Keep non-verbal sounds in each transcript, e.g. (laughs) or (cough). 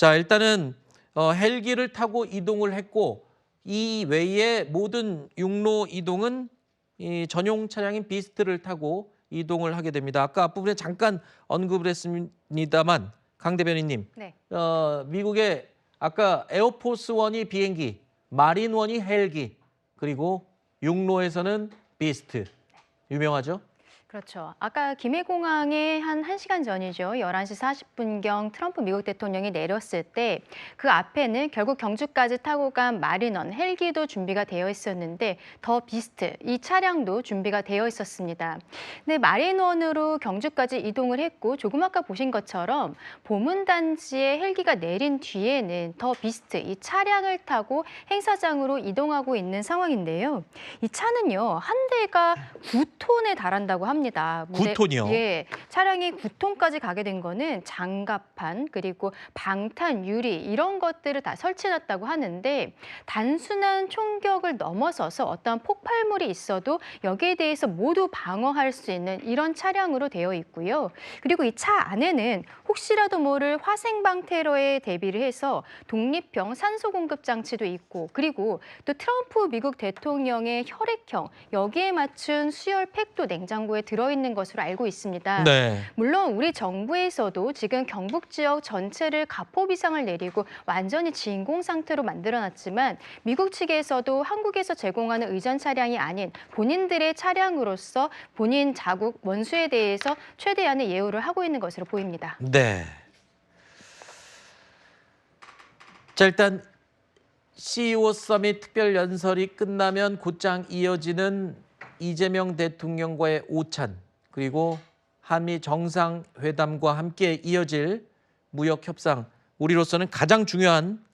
자, 일단은 어, 헬기를 타고 이동을 했고 이 외에 모든 육로 이동은 이 전용 차량인 비스트를 타고 이동을 하게 됩니다. 아까 앞부분에 잠깐 언급을 했습니다만 강 대변인님, 네. 어, 미국의 아까 에어포스 원이 비행기, 마린 원이 헬기, 그리고 육로에서는 비스트 유명하죠? 그렇죠. 아까 김해공항에 한 1시간 전이죠. 11시 40분경 트럼프 미국 대통령이 내렸을 때 그 앞에는 결국 경주까지 타고 간 마리넌 헬기도 준비가 되어 있었는데 더 비스트 이 차량도 준비가 되어 있었습니다. 근데 마리넌으로 경주까지 이동을 했고 조금 아까 보신 것처럼 보문단지에 헬기가 내린 뒤에는 더 비스트 이 차량을 타고 행사장으로 이동하고 있는 상황인데요. 이 차는요 한 대가 9톤에 달한다고 합니다. 9톤이요? 예, 차량이 9톤까지 가게 된 거는 장갑판 그리고 방탄 유리 이런 것들을 다 설치해놨다고 하는데 단순한 총격을 넘어서서 어떤 폭발물이 있어도 여기에 대해서 모두 방어할 수 있는 이런 차량으로 되어 있고요. 그리고 이 차 안에는 혹시라도 모를 화생방 테러에 대비를 해서 독립형 산소 공급 장치도 있고 그리고 또 트럼프 미국 대통령의 혈액형 여기에 맞춘 수혈 팩도 냉장고에 들어있는 것으로 알고 있습니다. 네. 물론 우리 정부에서도 지금 경북 지역 전체를 가포 비상을 내리고 완전히 진공 상태로 만들어놨지만 미국 측에서도 한국에서 제공하는 의전 차량이 아닌 본인들의 차량으로서 본인 자국 원수에 대해서 최대한의 예우를 하고 있는 것으로 보입니다. 네. 자 일단 CEO 서밋 특별 연설이 끝나면 곧장 이어지는 이재명 대통령과의 오찬 그리고 한미 정상회담과 함께 이어질 무역 협상 우리로서는 가장 중요한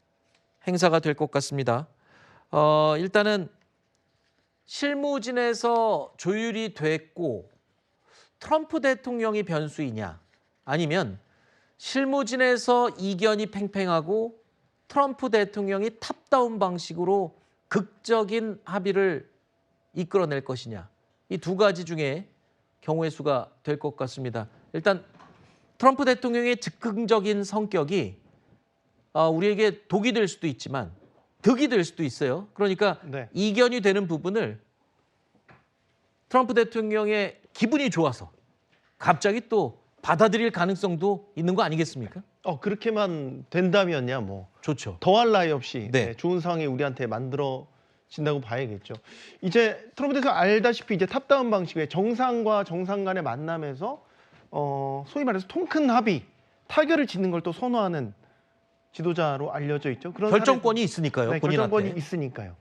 행사가 될 것 같습니다. 어, 일단은 실무진에서 조율이 됐고 트럼프 대통령이 변수이냐 아니면 실무진에서 이견이 팽팽하고 트럼프 대통령이 탑다운 방식으로 극적인 합의를 이끌어낼 것이냐 이 두 가지 중에 경우의 수가 될 것 같습니다. 일단 트럼프 대통령의 즉흥적인 성격이 어, 우리에게 독이 될 수도 있지만 득이 될 수도 있어요. 그러니까 네. 이견이 되는 부분을 트럼프 대통령의 기분이 좋아서 갑자기 또 받아들일 가능성도 있는 거 아니겠습니까? 어 그렇게만 된다면야 뭐 좋죠. 더할 나위 없이 네. 네, 좋은 상황이 우리한테 만들어진다고 봐야겠죠. 이제 트럼프 대통령 알다시피 이제 탑다운 방식의 정상과 정상 간의 만남에서 어 소위 말해서 통큰 합의 타결을 짓는 걸 또 선호하는 지도자로 알려져 있죠. 그런 결정권이 있으니까요. 네, 본인한테. 결정권이 있으니까요.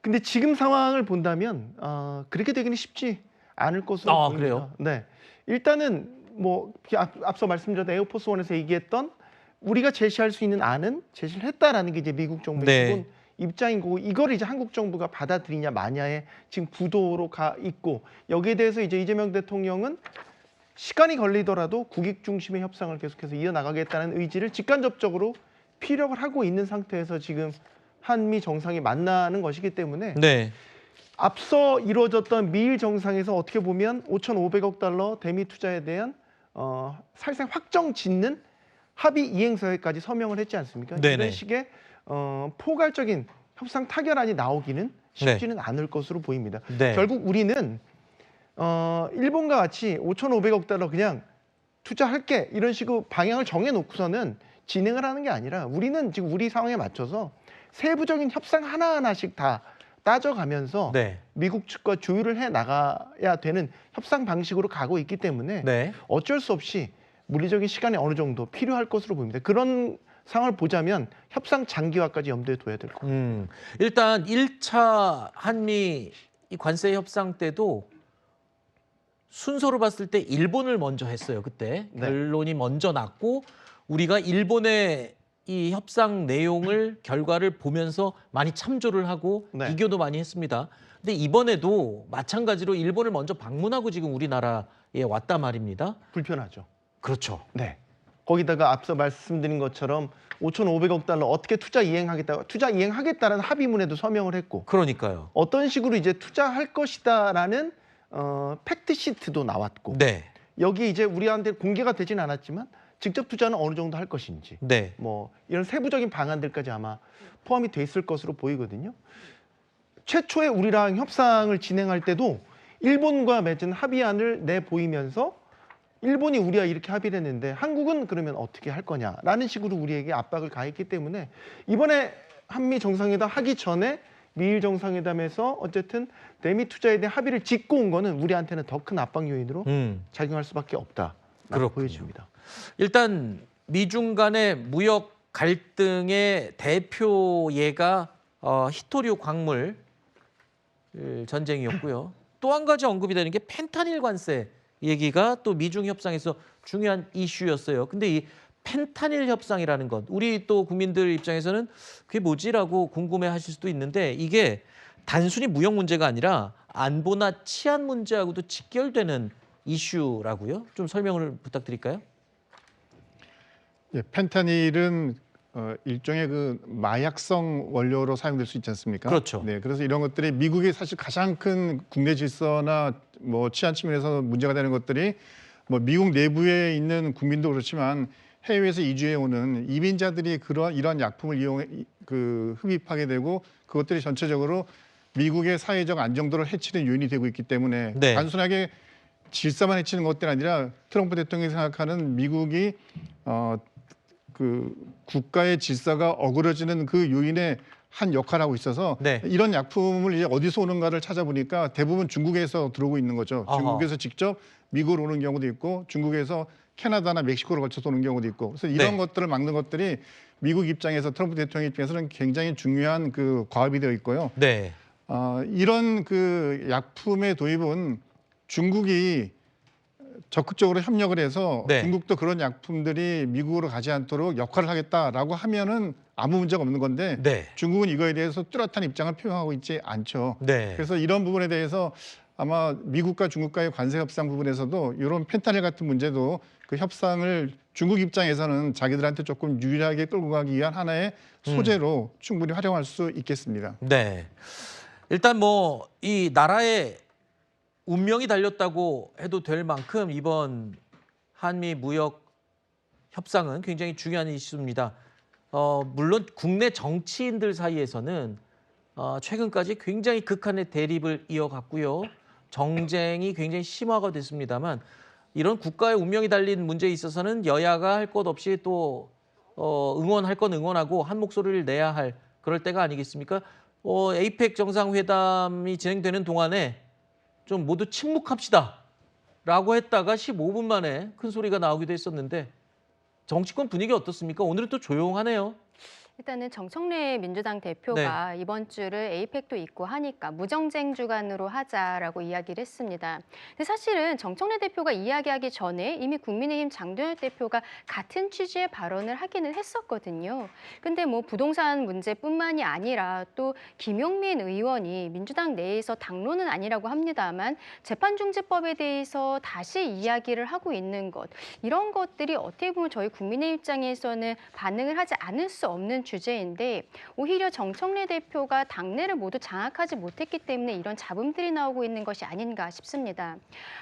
근데 지금 상황을 본다면 어, 그렇게 되기는 쉽지 않을 것으로 아, 보입니다. 그래요? 네. 일단은 뭐 앞, 앞서 말씀드렸던 에어포스 원에서 얘기했던 우리가 제시할 수 있는 안은 제시를 했다라는 게 이제 미국 정부의 네. 기본 입장인 거고 이걸 이제 한국 정부가 받아들이냐 마냐에 지금 구도로 가 있고 여기에 대해서 이제 이재명 대통령은 시간이 걸리더라도 국익 중심의 협상을 계속해서 이어나가겠다는 의지를 직간접적으로 피력을 하고 있는 상태에서 지금 한미 정상이 만나는 것이기 때문에 네. 앞서 이루어졌던 미일 정상에서 어떻게 보면 5,500억 달러 대미 투자에 대한 어, 사실상 확정 짓는 합의 이행서에까지 서명을 했지 않습니까? 네네. 이런 식의 어, 포괄적인 협상 타결안이 나오기는 쉽지는 않을 것으로 보입니다. 네. 결국 우리는 어, 일본과 같이 5,500억 달러 그냥 투자할게 이런 식으로 방향을 정해놓고서는 진행을 하는 게 아니라 우리는 지금 우리 상황에 맞춰서 세부적인 협상 하나하나씩 다 따져가면서 네. 미국 측과 조율을 해 나가야 되는 협상 방식으로 가고 있기 때문에 네. 어쩔 수 없이 물리적인 시간이 어느 정도 필요할 것으로 보입니다. 그런 상황을 보자면 협상 장기화까지 염두에 둬야 될것 같습니다. 음. 일단 1차 한미 이 관세 협상 때도 순서로 봤을 때 일본을 먼저 했어요. 그때 네. 결론이 먼저 났고 우리가 일본의 이 협상 내용을 결과를 보면서 많이 참조를 하고 네. 비교도 많이 했습니다. 근데 이번에도 마찬가지로 일본을 먼저 방문하고 지금 우리나라에 왔단 말입니다. 불편하죠. 그렇죠. 네. 거기다가 앞서 말씀드린 것처럼 5,500억 달러 어떻게 투자 이행하겠다, 투자 이행하겠다는 합의문에도 서명을 했고 그러니까요. 어떤 식으로 이제 투자할 것이다라는 어, 팩트 시트도 나왔고 네. 여기 이제 우리한테 공개가 되진 않았지만 직접 투자는 어느 정도 할 것인지 네. 뭐 이런 세부적인 방안들까지 아마 포함이 돼 있을 것으로 보이거든요. 최초에 우리랑 협상을 진행할 때도 일본과 맺은 합의안을 내 보이면서 일본이 우리와 이렇게 합의를 했는데 한국은 그러면 어떻게 할 거냐라는 식으로 우리에게 압박을 가했기 때문에 이번에 한미 정상회담 하기 전에 미일 정상회담에서 어쨌든 대미 투자에 대한 합의를 짓고 온 거는 우리한테는 더 큰 압박 요인으로 음. 작용할 수밖에 없다. 그렇군요. 보여집니다. 일단 미중 간의 무역 갈등의 대표 예가 어, 히토류 광물 을, 전쟁이었고요. 또 한 가지 언급이 되는 게 펜타닐 관세 얘기가 또 미중 협상에서 중요한 이슈였어요. 근데 이 펜타닐 협상이라는 것, 우리 또 국민들 입장에서는 그게 뭐지라고 궁금해하실 수도 있는데 이게 단순히 무역 문제가 아니라 안보나 치안 문제하고도 직결되는 이슈라고요. 좀 설명을 부탁드릴까요? 예, 펜타닐은 어, 일종의 그 마약성 원료로 사용될 수 있지 않습니까? 그렇죠. 네, 그래서 이런 것들이 미국이 사실 가장 큰 국내 질서나 뭐 치안 측면에서 문제가 되는 것들이 뭐 미국 내부에 있는 국민도 그렇지만 해외에서 이주해 오는 이민자들이 그러한 이러한 약품을 이용해 이- 그 흡입하게 되고 그것들이 전체적으로 미국의 사회적 안정도를 해치는 요인이 되고 있기 때문에 네. 단순하게 질서만 해치는 것들이 아니라 트럼프 대통령이 생각하는 미국이 어, 그 국가의 질서가 어그러지는 그 요인의 한 역할을 하고 있어서 네. 이런 약품을 이제 어디서 오는가를 찾아보니까 대부분 중국에서 들어오고 있는 거죠. 아하. 중국에서 직접 미국으로 오는 경우도 있고 중국에서 캐나다나 멕시코를 거쳐서 오는 경우도 있고 그래서 이런 네. 것들을 막는 것들이 미국 입장에서 트럼프 대통령 입장에서는 굉장히 중요한 그 과업이 되어 있고요. 네. 어, 이런 그 약품의 도입은 중국이 적극적으로 협력을 해서 네. 중국도 그런 약품들이 미국으로 가지 않도록 역할을 하겠다라고 하면은 아무 문제가 없는 건데 네. 중국은 이거에 대해서 뚜렷한 입장을 표명하고 있지 않죠. 네. 그래서 이런 부분에 대해서 아마 미국과 중국과의 관세 협상 부분에서도 이런 펜타닐 같은 문제도 그 협상을 중국 입장에서는 자기들한테 조금 유리하게 끌고 가기 위한 하나의 소재로 충분히 활용할 수 있겠습니다. 네. 일단 뭐 이 나라의 운명이 달렸다고 해도 될 만큼 이번 한미 무역 협상은 굉장히 중요한 이슈입니다. 어, 물론 국내 정치인들 사이에서는 어, 최근까지 굉장히 극한의 대립을 이어갔고요. 정쟁이 굉장히 심화가 됐습니다만 이런 국가의 운명이 달린 문제에 있어서는 여야가 할 것 없이 또 어, 응원할 건 응원하고 한 목소리를 내야 할 그럴 때가 아니겠습니까? 어, 에이펙 정상회담이 진행되는 동안에 좀 모두 침묵합시다. 라고 했다가 15분 만에 큰 소리가 나오기도 했었는데 정치권 분위기 어떻습니까? 오늘은 또 조용하네요. 일단은 정청래 민주당 대표가 네. 이번 주를 에이펙도 있고 하니까 무정쟁 주간으로 하자라고 이야기를 했습니다. 근데 사실은 정청래 대표가 이야기하기 전에 이미 국민의힘 장도연 대표가 같은 취지의 발언을 하기는 했었거든요. 근데 뭐 부동산 문제뿐만이 아니라 또 김용민 의원이 민주당 내에서 당론은 아니라고 합니다만 재판중재법에 대해서 다시 이야기를 하고 있는 것 이런 것들이 어떻게 보면 저희 국민의 입장에서는 반응을 하지 않을 수 없는 주제인데 오히려 정청래 대표가 당내를 모두 장악하지 못했기 때문에 이런 잡음들이 나오고 있는 것이 아닌가 싶습니다.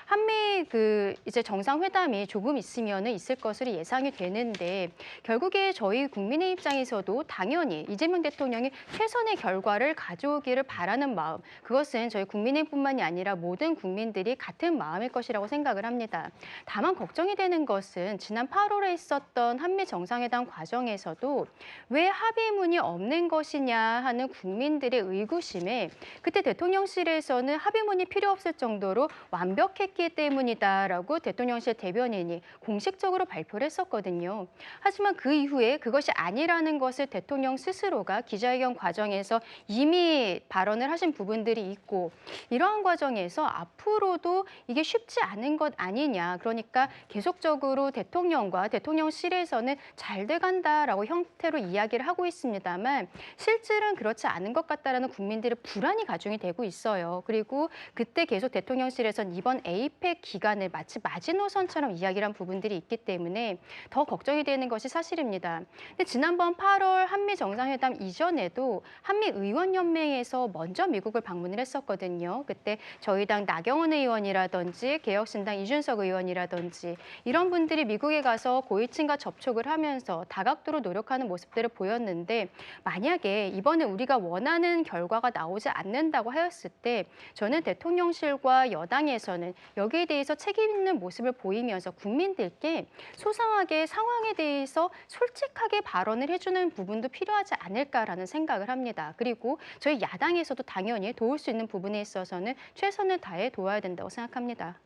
한미 그 이제 정상회담이 조금 있으면은 있을 것으로 예상이 되는데 결국에 저희 국민의 입장에서도 당연히 이재명 대통령이 최선의 결과를 가져오기를 바라는 마음 그것은 저희 국민의뿐만이 아니라 모든 국민들이 같은 마음일 것이라고 생각을 합니다. 다만 걱정이 되는 것은 지난 8월에 있었던 한미 정상회담 과정에서도 왜 합의문이 없는 것이냐 하는 국민들의 의구심에 그때 대통령실에서는 합의문이 필요 없을 정도로 완벽했기 때문이다라고 대통령실 대변인이 공식적으로 발표를 했었거든요. 하지만 그 이후에 그것이 아니라는 것을 대통령 스스로가 기자회견 과정에서 이미 발언을 하신 부분들이 있고 이러한 과정에서 앞으로도 이게 쉽지 않은 것 아니냐. 그러니까 계속적으로 대통령과 대통령실에서는 잘 돼간다라고 형태로 이야기를 하고 있습니다만 실질은 그렇지 않은 것 같다라는 국민들의 불안이 가중이 되고 있어요. 그리고 그때 계속 대통령실에선 이번 에이펙 기간을 마치 마지노선처럼 이야기를 한 부분들이 있기 때문에 더 걱정이 되는 것이 사실입니다. 근데 지난번 8월 한미 정상회담 이전에도 한미 의원연맹에서 먼저 미국을 방문을 했었거든요. 그때 저희 당 나경원 의원이라든지 개혁신당 이준석 의원이라든지 이런 분들이 미국에 가서 고위층과 접촉을 하면서 다각도로 노력하는 모습들을 보 였는데 만약에 이번에 우리가 원하는 결과가 나오지 않는다고 하였을 때 저는 대통령실과 여당에서는 여기에 대해서 책임 있는 모습을 보이면서 국민들께 소상하게 상황에 대해서 솔직하게 발언을 해주는 부분도 필요하지 않을까라는 생각을 합니다. 그리고 저희 야당에서도 당연히 도울 수 있는 부분에 있어서는 최선을 다해 도와야 된다고 생각합니다.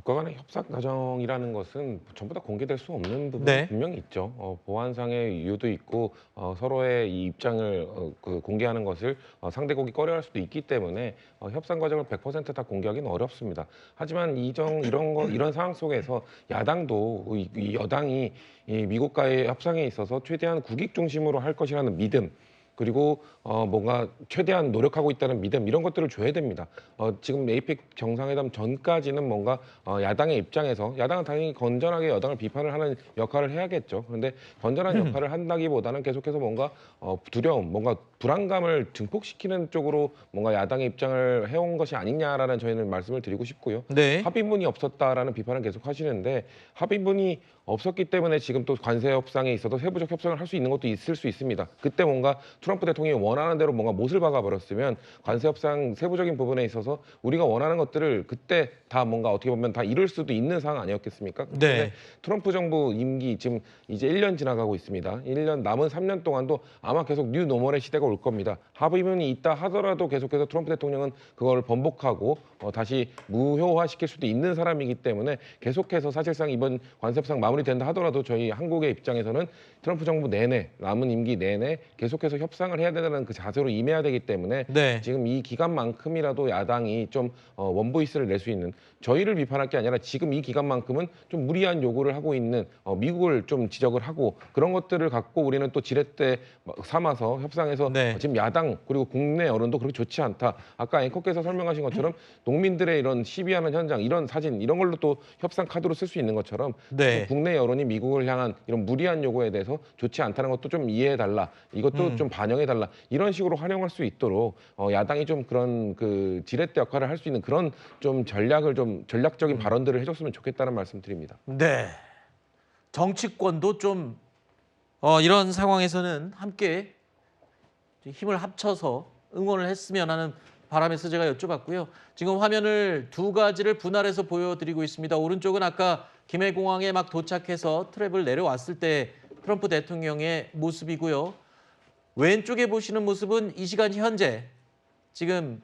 국가 간의 협상 과정이라는 것은 전부 다 공개될 수 없는 부분이 네. 분명히 있죠. 어, 보안상의 이유도 있고 어, 서로의 이 입장을 어, 그 공개하는 것을 어, 상대국이 꺼려할 수도 있기 때문에 어, 협상 과정을 100%다 공개하기는 어렵습니다. 하지만 이정 이런 거 이런 상황 속에서 야당도 이, 이 여당이 이 미국과의 협상에 있어서 최대한 국익 중심으로 할 것이라는 믿음 그리고 어 뭔가 최대한 노력하고 있다는 믿음 이런 것들을 줘야 됩니다. 어 지금 에이펙 정상회담 전까지는 뭔가 어 야당의 입장에서 야당은 당연히 건전하게 여당을 비판을 하는 역할을 해야겠죠. 그런데 건전한 역할을 한다기보다는 계속해서 뭔가 어 두려움, 뭔가 불안감을 증폭시키는 쪽으로 뭔가 야당의 입장을 해온 것이 아니냐라는 저희는 말씀을 드리고 싶고요. 네. 합의문이 없었다라는 비판을 계속 하시는데 합의문이 없었기 때문에 지금 또 관세 협상에 있어도 세부적 협상을 할 수 있는 것도 있을 수 있습니다. 그때 뭔가 트럼프 대통령이 원하는 대로 뭔가 못을 박아 버렸으면 관세 협상 세부적인 부분에 있어서 우리가 원하는 것들을 그때 다 뭔가 어떻게 보면 다 이룰 수도 있는 상황 아니었겠습니까? 네. 트럼프 정부 임기 지금 이제 1년 지나가고 있습니다. 1년 남은 3년 동안도 아마 계속 뉴 노멀의 시대가 올 겁니다. 합의문이 있다 하더라도 계속해서 트럼프 대통령은 그걸 번복하고 어, 다시 무효화시킬 수도 있는 사람이기 때문에 계속해서 사실상 이번 관세협상 마무리된다 하더라도 저희 한국의 입장에서는 트럼프 정부 내내 남은 임기 내내 계속해서 협상을 해야 된다는 그 자세로 임해야 되기 때문에 네. 지금 이 기간만큼이라도 야당이 좀 어, 원보이스를 낼 수 있는 저희를 비판할 게 아니라 지금 이 기간만큼은 좀 무리한 요구를 하고 있는 어, 미국을 좀 지적을 하고 그런 것들을 갖고 우리는 또 지렛대 삼아서 협상에서 네. 어, 지금 야당 그리고 국내 여론도 그렇게 좋지 않다. 아까 앵커께서 설명하신 것처럼 농민들의 이런 시비하는 현장 이런 사진 이런 걸로 또 협상 카드로 쓸 수 있는 것처럼 네. 또 국내 여론이 미국을 향한 이런 무리한 요구에 대해서 좋지 않다는 것도 좀 이해해 달라. 이것도 음. 좀 반영해 달라. 이런 식으로 활용할 수 있도록 어, 야당이 좀 그런 그 지렛대 역할을 할 수 있는 그런 좀 전략을 좀 전략적인 발언들을 해줬으면 좋겠다는 말씀드립니다. 네. 정치권도 좀 어, 이런 상황에서는 함께 힘을 합쳐서 응원을 했으면 하는 바람에서 제가 여쭤봤고요. 지금 화면을 두 가지를 분할해서 보여드리고 있습니다. 오른쪽은 아까 김해공항에 막 도착해서 트랩을 내려왔을 때 트럼프 대통령의 모습이고요. 왼쪽에 보시는 모습은 이 시간 현재 지금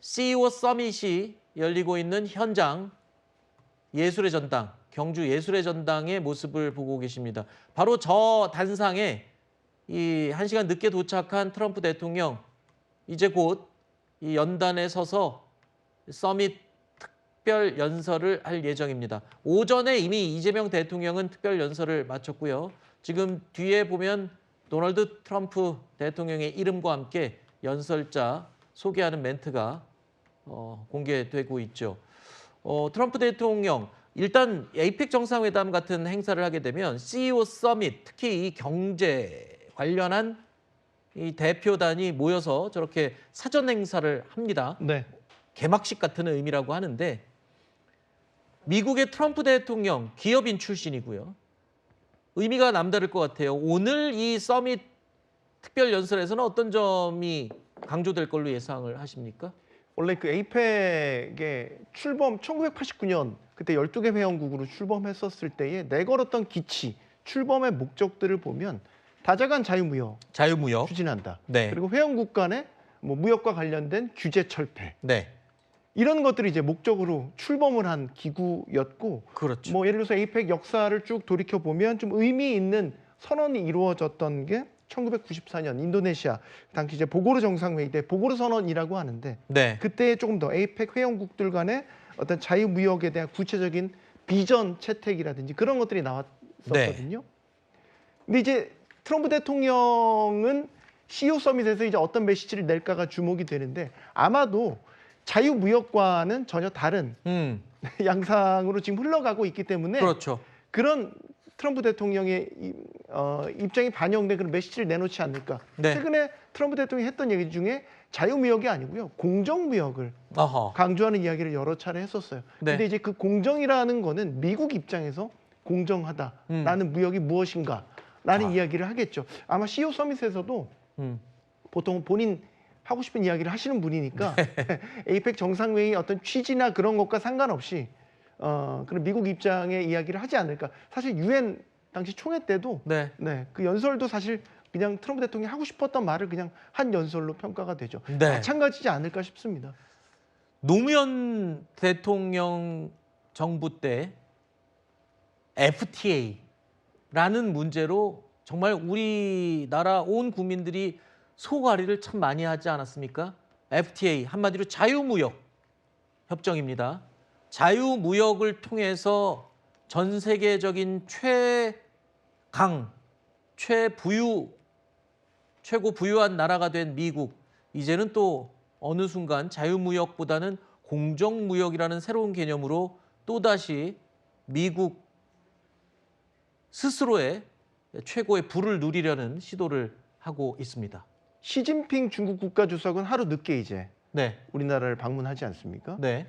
CEO 서밋이 열리고 있는 현장 예술의 전당, 경주 예술의 전당의 모습을 보고 계십니다. 바로 저 단상에 이한 시간 늦게 도착한 트럼프 대통령 이제 곧 이 연단에 서서 서밋 특별 연설을 할 예정입니다. 오전에 이미 이재명 대통령은 특별 연설을 마쳤고요. 지금 뒤에 보면 도널드 트럼프 대통령의 이름과 함께 연설자 소개하는 멘트가 어, 공개되고 있죠. 어, 트럼프 대통령 일단 에이펙 정상회담 같은 행사를 하게 되면 CEO 서밋 특히 이 경제 관련한 이 대표단이 모여서 저렇게 사전 행사를 합니다. 네. 개막식 같은 의미라고 하는데 미국의 트럼프 대통령 기업인 출신이고요. 의미가 남다를 것 같아요. 오늘 이 서밋 특별 연설에서는 어떤 점이 강조될 걸로 예상을 하십니까? 원래 그 에이펙의 출범 1989년 그때 12개 회원국으로 출범했었을 때에 내걸었던 기치, 출범의 목적들을 보면 다자간 자유무역 자유무역. 추진한다. 네. 그리고 회원국 간의 뭐 무역과 관련된 규제 철폐 네. 이런 것들이 이제 목적으로 출범을 한 기구였고 그렇죠. 뭐 예를 들어서 에이펙 역사를 쭉 돌이켜 보면 좀 의미 있는 선언이 이루어졌던 게 1994년 인도네시아 당시 이제 보고르 정상회의 때 보고르 선언이라고 하는데 네. 그때 조금 더 에이펙 회원국들 간의 어떤 자유무역에 대한 구체적인 비전 채택이라든지 그런 것들이 나왔었거든요. 근데 이제 트럼프 대통령은 CEO 서밋에서 이제 어떤 메시지를 낼까가 주목이 되는데 아마도 자유무역과는 전혀 다른 음, (laughs) 양상으로 지금 흘러가고 있기 때문에 그렇죠. 그런 트럼프 대통령의 이- 어, 입장이 반영된 그런 메시지를 내놓지 않을까. 네. 최근에 트럼프 대통령이 했던 얘기 중에 자유무역이 아니고요. 공정무역을 어허. 강조하는 이야기를 여러 차례 했었어요. 네. 근데 이제 그 공정이라는 거는 미국 입장에서 공정하다라는 무역이 무엇인가 라는 음. 아. 이야기를 하겠죠. 아마 CEO 서밋에서도 음, 보통 본인 하고 싶은 이야기를 하시는 분이니까 네. (laughs) 에이펙 정상회의 어떤 취지나 그런 것과 상관없이 어, 그런 미국 입장의 이야기를 하지 않을까. 사실 유엔 당시 총회 때도 네. 네, 그 연설도 사실 그냥 트럼프 대통령이 하고 싶었던 말을 그냥 한 연설로 평가가 되죠. 네. 마찬가지지 않을까 싶습니다. 노무현 대통령 정부 때 FTA 라는 문제로 정말 우리나라 온 국민들이 소가리를 참 많이 하지 않았습니까? FTA 한마디로 자유무역 협정입니다. 자유무역을 통해서 전 세계적인 최강, 최부유, 최고 부유한 나라가 된 미국 이제는 또 어느 순간 자유무역보다는 공정무역이라는 새로운 개념으로 또다시 미국 스스로의 최고의 부를 누리려는 시도를 하고 있습니다. 시진핑 중국 국가주석은 하루 늦게 이제 네, 우리나라를 방문하지 않습니까? 네,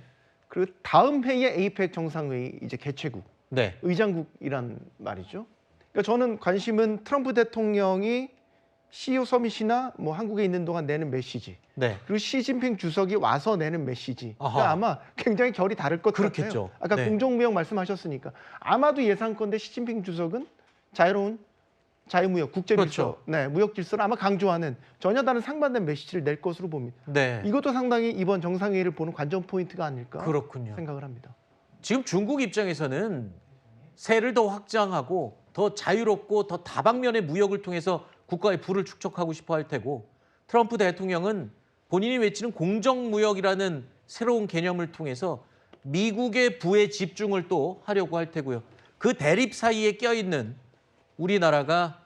그리고 다음 해에 에이펙 정상회의 이제 개최국 네, 의장국이란 말이죠. 그러니까 저는 관심은 트럼프 대통령이 CEO 서밋이나 뭐 한국에 있는 동안 내는 메시지 네. 그리고 시진핑 주석이 와서 내는 메시지가 아하. 아마 굉장히 결이 다를 것 그렇겠죠. 같아요. 아까 네. 공정무역 말씀하셨으니까 아마도 예상컨대 시진핑 주석은 자유로운 자유무역, 국제 질서, 그렇죠. 네, 무역 질서를 아마 강조하는 전혀 다른 상반된 메시지를 낼 것으로 봅니다. 네. 이것도 상당히 이번 정상회의를 보는 관전 포인트가 아닐까 그렇군요. 생각을 합니다. 지금 중국 입장에서는 세를 더 확장하고 더 자유롭고 더 다방면의 무역을 통해서 국가의 부를 축적하고 싶어 할 테고 트럼프 대통령은 본인이 외치는 공정무역이라는 새로운 개념을 통해서 미국의 부에 집중을 또 하려고 할 테고요. 그 대립 사이에 껴있는 우리나라가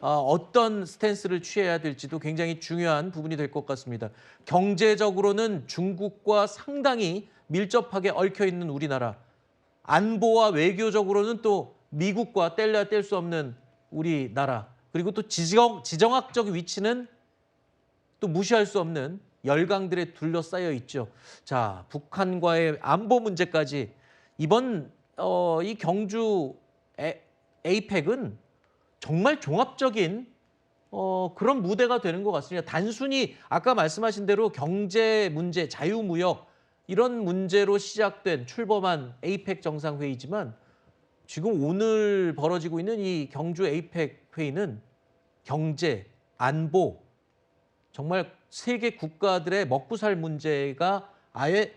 어, 어떤 스탠스를 취해야 될지도 굉장히 중요한 부분이 될 것 같습니다. 경제적으로는 중국과 상당히 밀접하게 얽혀 있는 우리나라, 안보와 외교적으로는 또 미국과 뗄래야 뗄 수 없는 우리나라, 그리고 또 지정, 지정학적 위치는 또 무시할 수 없는 열강들에 둘러싸여 있죠. 자, 북한과의 안보 문제까지 이번 어, 이 경주 에, 에이펙은 정말 종합적인 어, 그런 무대가 되는 것 같습니다. 단순히 아까 말씀하신 대로 경제 문제, 자유무역 이런 문제로 시작된 출범한 에이펙 정상회의지만 지금 오늘 벌어지고 있는 이 경주 에이펙 회의는 경제, 안보, 정말 세계 국가들의 먹고 살 문제가 아예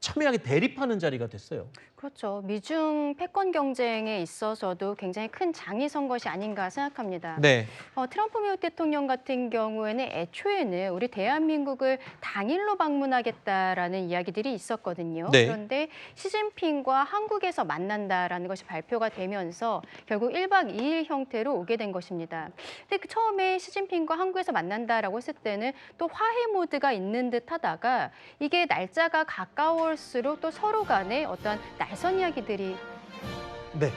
첨예하게 대립하는 자리가 됐어요. 그렇죠. 미중 패권 경쟁에 있어서도 굉장히 큰 장이 선 것이 아닌가 생각합니다. 네. 어, 트럼프 미국 대통령 같은 경우에는 애초에는 우리 대한민국을 당일로 방문하겠다라는 이야기들이 있었거든요. 네. 그런데 시진핑과 한국에서 만난다라는 것이 발표가 되면서 결국 1박 2일 형태로 오게 된 것입니다. 근데 그 처음에 시진핑과 한국에서 만난다라고 했을 때는 또 화해 모드가 있는 듯 하다가 이게 날짜가 가까울수록 또 서로 간에 어떤 날선 이야기들이 네.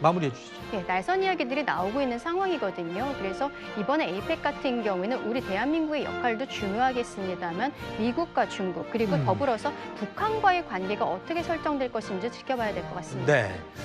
마무리해 주시죠. 예, 날선 이야기들이 나오고 있는 상황이거든요. 그래서 이번에 에이펙 같은 경우에는 우리 대한민국의 역할도 중요하겠습니다만 미국과 중국 그리고 음. 더불어서 북한과의 관계가 어떻게 설정될 것인지 지켜봐야 될 것 같습니다. 네.